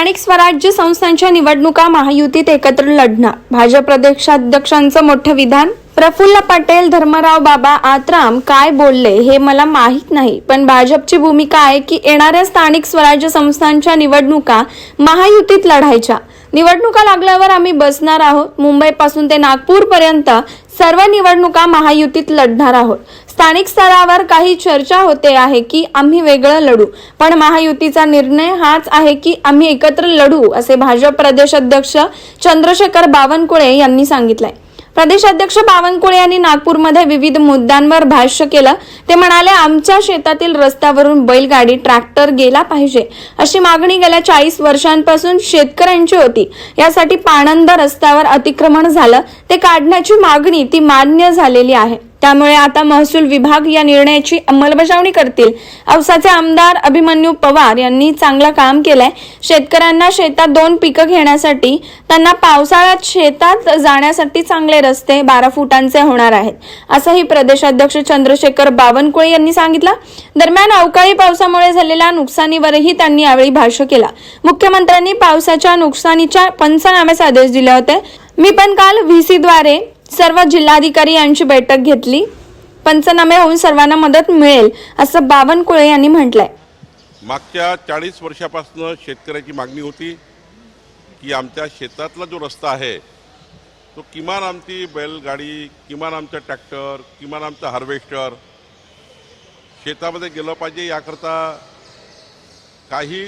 स्थानिक स्वराज्य संस्थांच्या निवडणुका महायुतीत एकत्र लढणार. भाजप प्रदेशाध्यक्षांचं मोठं विधान? प्रफुल्ल पटेल धर्मराव बाबा आत्राम काय बोलले हे मला माहीत नाही पण भाजपची भूमिका आहे की येणाऱ्या स्थानिक स्वराज्य संस्थांच्या निवडणुका महायुतीत लढायच्या. निवडणुका लागल्यावर आम्ही बसणार आहोत. मुंबईपासून ते नागपूरपर्यंत सर्व निवडणुका महायुतीत लढणार आहोत. स्थानिक स्तरावर काही चर्चा होते आहे की आम्ही वेगळं लढू. पण महायुतीचा निर्णय हाच आहे की आम्ही एकत्र लढू असे भाजप प्रदेशाध्यक्ष चंद्रशेखर बावनकुळे यांनी सांगितलंय. प्रदेशाध्यक्ष बावनकुळे यांनी नागपूरमध्ये विविध मुद्द्यांवर भाष्य केलं. ते म्हणाले आमच्या शेतातील रस्त्यावरून बैलगाडी ट्रॅक्टर गेला पाहिजे. अशी मागणी गेल्या चाळीस वर्षांपासून शेतकऱ्यांची होती. यासाठी पाणंद रस्त्यावर अतिक्रमण झालं. ते काढण्याची मागणी ती मान्य झालेली आहे. त्यामुळे आता महसूल विभाग या निर्णयाची अंमलबजावणी करतील. औसाचे आमदार अभिमन्यू पवार यांनी चांगलं काम केलंय. शेतकऱ्यांना शेतात दोन पिकं घेण्यासाठी त्यांना पावसाळ्यात शेतात जाण्यासाठी चांगले रस्ते बारा फुटांचे होणार आहेत. असंही प्रदेशाध्यक्ष चंद्रशेखर बावनकुळे यांनी सांगितलं. दरम्यान अवकाळी पावसामुळे झालेल्या नुकसानीवरही त्यांनी यावेळी भाष्य केला. मुख्यमंत्र्यांनी पावसाच्या नुकसानीच्या पंचनाम्याचे आदेश दिले होते. मी पण काल व्हीसीद्वारे सर्व जिल्हाधिकारी यांची बैठक घेतली. पंचनामे होऊन सर्वांना मदत मिळेल असं बावनकुळे यांनी म्हटलंय. मागच्या चाळीस वर्षापासून शेतकऱ्याची मागणी होती की आमच्या शेतातला जो रस्ता आहे तो किमान आमची बैलगाडी किमान आमचा ट्रॅक्टर किमान आमचा हार्वेस्टर शेतामध्ये गेलं पाहिजे याकरता काही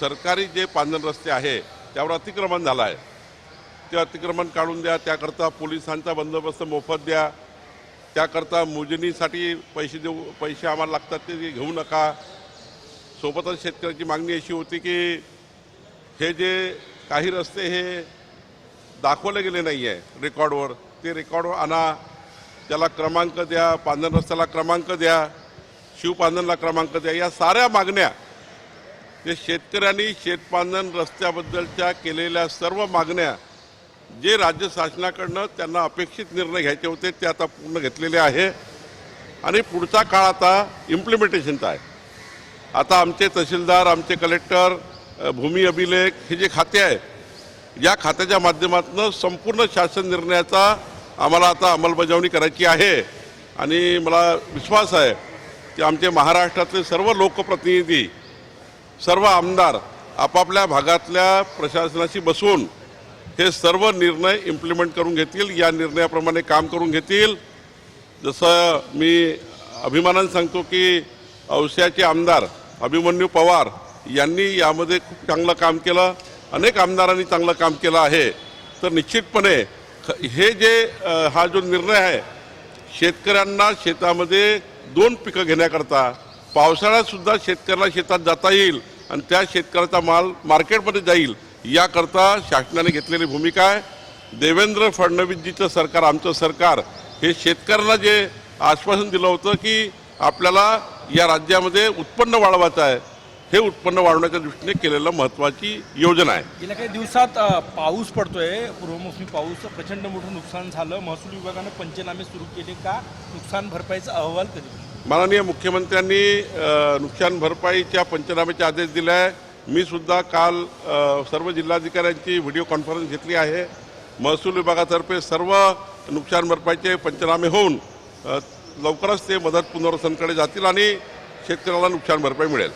सरकारी जे पांधन रस्ते आहे त्यावर अतिक्रमण झालं आहे. ते अतिक्रमण काढून द्या त्याकरता पोलिसांचा बंदोबस्त मोफत द्या त्याकरता मोजणीसाठी पैसे देऊ पैसे आम्हाला लागतात ते घेऊ नका. सोबतच शेतकऱ्याची मागणी अशी होती की हे जे काही रस्ते हे दाखवले गेले नाही आहे रेकॉर्डवर ते रेकॉर्डवर आणा. त्याला क्रमांक द्या पांधन रस्त्याला क्रमांक द्या शिवपांधनला क्रमांक द्या. या साऱ्या मागण्या जे शेतकऱ्यांनी शेतपांधन रस्त्याबद्दलच्या केलेल्या सर्व मागण्या जे राज्य शासनाकडनं त्यांना अपेक्षित निर्णय घ्यायचे होते ते आता पूर्ण घेतलेले आहे. आणि पुढचा काळ आता इम्प्लिमेंटेशनचा आहे आता आमचे तहसीलदार आमचे कलेक्टर भूमी अभिलेख हे जे खाते आहे या खात्याच्या माध्यमातून संपूर्ण शासन निर्णयाचा आम्हाला आता अंमलबजावणी करायची आहे. आणि मला विश्वास आहे की आमचे महाराष्ट्रातले सर्व लोकप्रतिनिधी सर्व आमदार आपापल्या भागातल्या प्रशासनाशी बसून हे सर्व निर्णय इम्प्लिमेंट करून घेतील या निर्णयाप्रमाणे काम करून घेतील. जसं मी अभिमानानं सांगतो की औस्याचे आमदार अभिमन्यू पवार यांनी यामध्ये खूप चांगलं काम केलं अनेक आमदारांनी चांगलं काम केलं आहे. तर निश्चितपणे ख- हे जे हा जो निर्णय आहे शेतकऱ्यांना शेतामध्ये दोन पिकं घेण्याकरता पावसाळ्यातसुद्धा शेतकऱ्याला शेतात जाता येईल आणि त्या शेतकऱ्याचा माल मार्केटमध्ये जाईल याकरता शासनाने घेतलेली भूमिका आहे. देवेंद्र फडणवीसजीचं सरकार आमचं सरकार हे शेतकऱ्यांना जे आश्वासन दिलं होतं की आपल्याला या राज्यामध्ये उत्पन्न वाढवायचं आहे हे उत्पन्न वाढवण्याच्या दृष्टीने केलेलं महत्त्वाची योजना आहे. गेल्या काही दिवसात अ, पाऊस पडतोय पूर्वमोसमी पाऊस प्रचंड मोठं नुकसान झालं. महसूल विभागानं पंचनामे सुरू केले का? नुकसान भरपाईचा अहवाल कधी? माननीय मुख्यमंत्र्यांनी अ, नुकसान भरपाईच्या पंचनाम्याचे आदेश दिले आहे. मी सुद्धा काल सर्व जिल्हाधिकाऱ्यांची व्हिडिओ कॉन्फरन्स घेतली आहे. महसूल विभागातर्फे सर्व नुकसान भरपाईचे पंचनामे होऊन लवकरच ते मदत पुनर्वसनकडे जातील आणि शेतकऱ्याला नुकसान भरपाई मिळेल.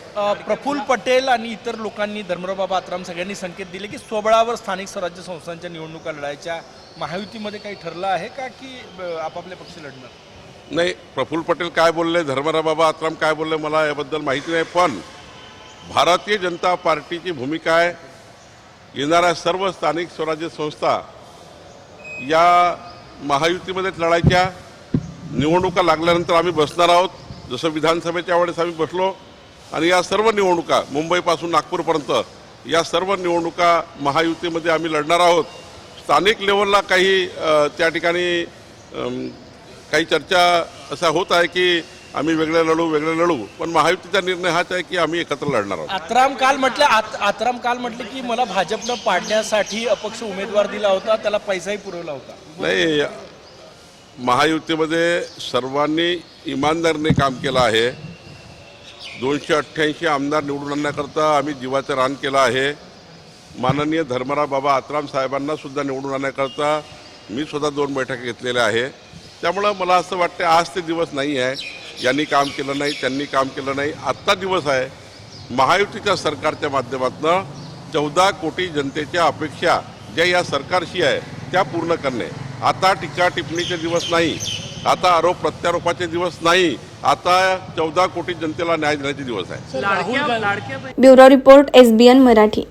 प्रफुल्ल पटेल आणि इतर लोकांनी धर्मराव बाबा आत्राम सगळ्यांनी संकेत दिले की स्वबळावर स्थानिक स्वराज्य संस्थांच्या निवडणुका लढायच्या महायुतीमध्ये काही ठरलं आहे का की आपापले पक्ष लढणार? नाही प्रफुल्ल पटेल काय बोलले धर्मराव बाबा आत्राम काय बोलले मला याबद्दल माहिती नाही पण भारतीय जनता पार्टीची भूमिका आहे. येणाऱ्या सर्व स्थानिक स्वराज्य संस्था या महायुतीमध्येच लढायच्या. निवडणुका लागल्यानंतर आम्ही बसणार आहोत. जसं विधानसभेच्या वेळेस आम्ही बसलो आणि या सर्व निवडणुका मुंबईपासून नागपूरपर्यंत या सर्व निवडणुका महायुतीमध्ये आम्ही लढणार आहोत. स्थानिक लेवलला काही त्या ठिकाणी काही चर्चा असा होत आहे की आम्ही वेगळे लढू वेगळे लढू. पण महायुतीचा निर्णय हाच आहे की आम्ही एकत्र लढणार आहोत. आत्राम काल म्हटलं आत- आत्राम काल म्हटलं की मला भाजपनं पाडण्यासाठी अपक्ष उमेदवार दिला होता त्याला पैसाही पुरवला होता. नाही महायुतीमध्ये सर्वांनी इमानदारीने काम केलं आहे. दोनशे अठ्ठ्याऐंशी आमदार निवडून आणण्याकरता आम्ही जीवाचं रान केलं आहे. माननीय धर्मराव बाबा आत्राम साहेबांना सुद्धा निवडून आणण्याकरता मी सुद्धा दोन बैठका घेतलेल्या आहे. त्यामुळं मला असं वाटतं आज ते दिवस नाही आहे. यांनी काम केलं नाही त्यांनी काम केलं नाही. आत्ता दिवस आहे महायुतीच्या सरकारच्या माध्यमातून चौदा कोटी जनतेच्या अपेक्षा ज्या या सरकारशी आहे त्या पूर्ण करणे. आता टीका टिप्पणीचे दिवस नाही आता आरोप प्रत्यारोपाचे दिवस नाही आता चौदा कोटी जनतेला न्याय देण्याचे दिवस आहे. Bureau report SBN Marathi.